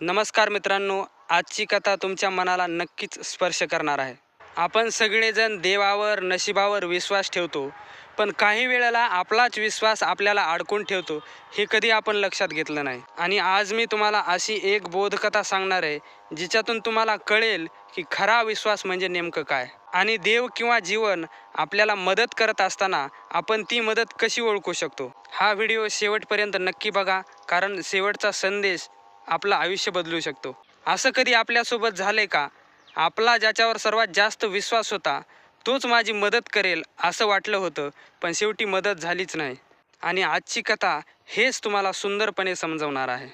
नमस्कार मित्रांनो आजची कथा तुमच्या मनाला नक्कीच स्पर्श करणार आहे. आपण सगळेजण देवावर नशिबावर विश्वास ठेवतो पण काही वेळेला आपलाच विश्वास आपल्याला अडकून ठेवतो हे कधी आपण लक्षात घेतलं नाही. आणि आज मी तुम्हाला अशी एक बोधकथा सांगणार आहे जिच्यातून तुम्हाला कळेल की खरा विश्वास म्हणजे नेमकं काय. आणि देव किंवा जीवन आपल्याला मदत करत असताना आपण ती मदत कशी ओळखू शकतो? हा व्हिडिओ शेवटपर्यंत नक्की बघा कारण शेवटचा संदेश आपलं आयुष्य बदलू शकतो. असं कधी आपल्यासोबत झालंय का? आपला ज्याच्यावर सर्वात जास्त विश्वास होता तोच माझी मदत करेल असं वाटलं होतं पण शेवटी मदत झालीच नाही. आणि आजची कथा हेच तुम्हाला सुंदरपणे समजवणार आहे.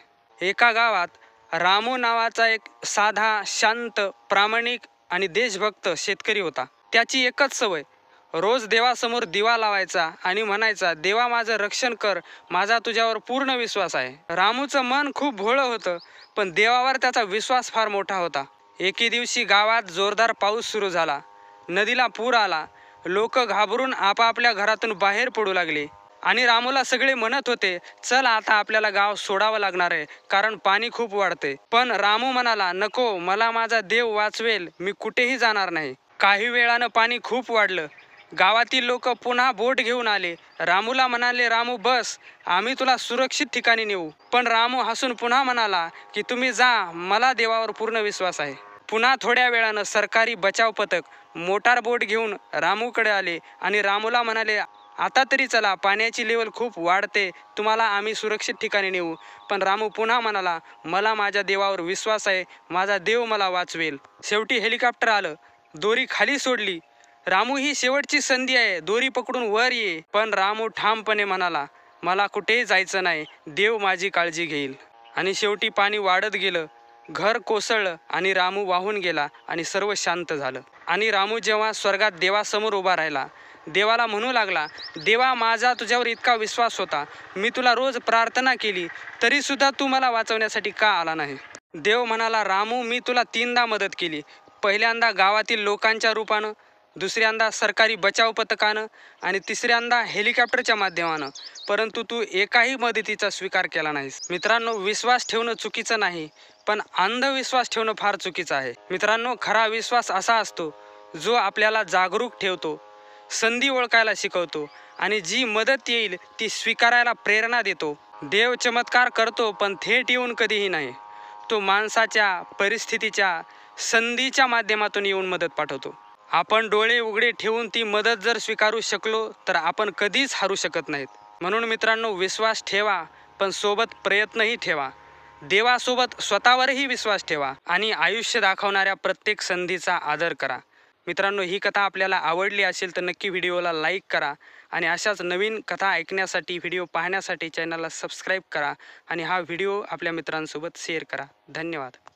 एका गावात रामू नावाचा एक साधा शांत प्रामाणिक आणि देशभक्त शेतकरी होता. त्याची एकच सवय रोज देवासमोर दिवा लावायचा आणि म्हणायचा देवा माझं रक्षण कर. माझा तुझ्यावर पूर्ण विश्वास आहे. रामूचं मन खूप भोळं होतं पण देवावर त्याचा विश्वास फार मोठा होता. एके दिवशी गावात जोरदार पाऊस सुरू झाला. नदीला पूर आला. लोक घाबरून आपापल्या घरातून बाहेर पडू लागले. आणि रामूला सगळे म्हणत होते चल आता आपल्याला गाव सोडावं लागणार आहे कारण पाणी खूप वाढते. पण रामू म्हणाला नको मला माझा देव वाचवेल. मी कुठेही जाणार नाही. काही वेळानं पाणी खूप वाढलं. गावातील लोक पुन्हा बोट घेऊन आले. रामूला म्हणाले रामू बस. आम्ही तुला सुरक्षित ठिकाणी नेऊ. पण रामू हसून पुन्हा म्हणाला की तुम्ही जा. मला देवावर पूर्ण विश्वास आहे. पुन्हा थोड्या वेळानं सरकारी बचाव पथक मोटार बोट घेऊन रामूकडे आले आणि रामूला म्हणाले आता तरी चला पाण्याची लेवल खूप वाढते. तुम्हाला आम्ही सुरक्षित ठिकाणी नेऊ. पण रामू पुन्हा म्हणाला मला माझ्या देवावर विश्वास आहे. माझा देव मला वाचवेल. शेवटी हेलिकॉप्टर आलं. दोरी खाली सोडली. रामू ही शेवटची संधी आहे. दोरी पकडून वर ये. पण रामू ठामपणे म्हणाला मला कुठेही जायचं नाही. देव माझी काळजी घेईल. आणि शेवटी पाणी वाढत गेलं. घर कोसळलं आणि रामू वाहून गेला आणि सर्व शांत झालं. आणि रामू जेव्हा स्वर्गात देवासमोर उभा राहिला देवाला म्हणू लागला देवा माझा तुझ्यावर इतका विश्वास होता. मी तुला रोज प्रार्थना केली तरीसुद्धा तू मला वाचवण्यासाठी का आला नाही? देव म्हणाला रामू मी तुला तीनदा मदत केली. पहिल्यांदा गावातील लोकांच्या रूपानं दुसऱ्यांदा सरकारी बचाव पथकानं आणि तिसऱ्यांदा हेलिकॉप्टरच्या माध्यमानं. परंतु तू एकाही मदतीचा स्वीकार केला नाहीस. मित्रांनो विश्वास ठेवणं चुकीचं नाही पण अंधविश्वास ठेवणं फार चुकीचं आहे. मित्रांनो खरा विश्वास असा असतो जो आपल्याला जागरूक ठेवतो संधी ओळखायला शिकवतो आणि जी मदत येईल ती स्वीकारायला प्रेरणा देतो. देव चमत्कार करतो पण थेट येऊन कधीही नाही. तो माणसाच्या परिस्थितीच्या संधीच्या माध्यमातून येऊन मदत पाठवतो. आपण डोळे उघडे ठेवून ती मदत जर स्वीकारू शकलो तर आपण कधीच हारू शकत नाहीत. म्हणून मित्रांनो विश्वास ठेवा पण सोबत प्रयत्नही ठेवा. देवासोबत स्वतःवरही विश्वास ठेवा आणि आयुष्य दाखवणाऱ्या प्रत्येक संधीचा आदर करा. मित्रांनो ही कथा आपल्याला आवडली असेल तर नक्की व्हिडिओला लाईक करा आणि अशाच नवीन कथा ऐकण्यासाठी व्हिडिओ पाहण्यासाठी चॅनलला सबस्क्राईब करा आणि हा व्हिडिओ आपल्या मित्रांसोबत शेअर करा. धन्यवाद.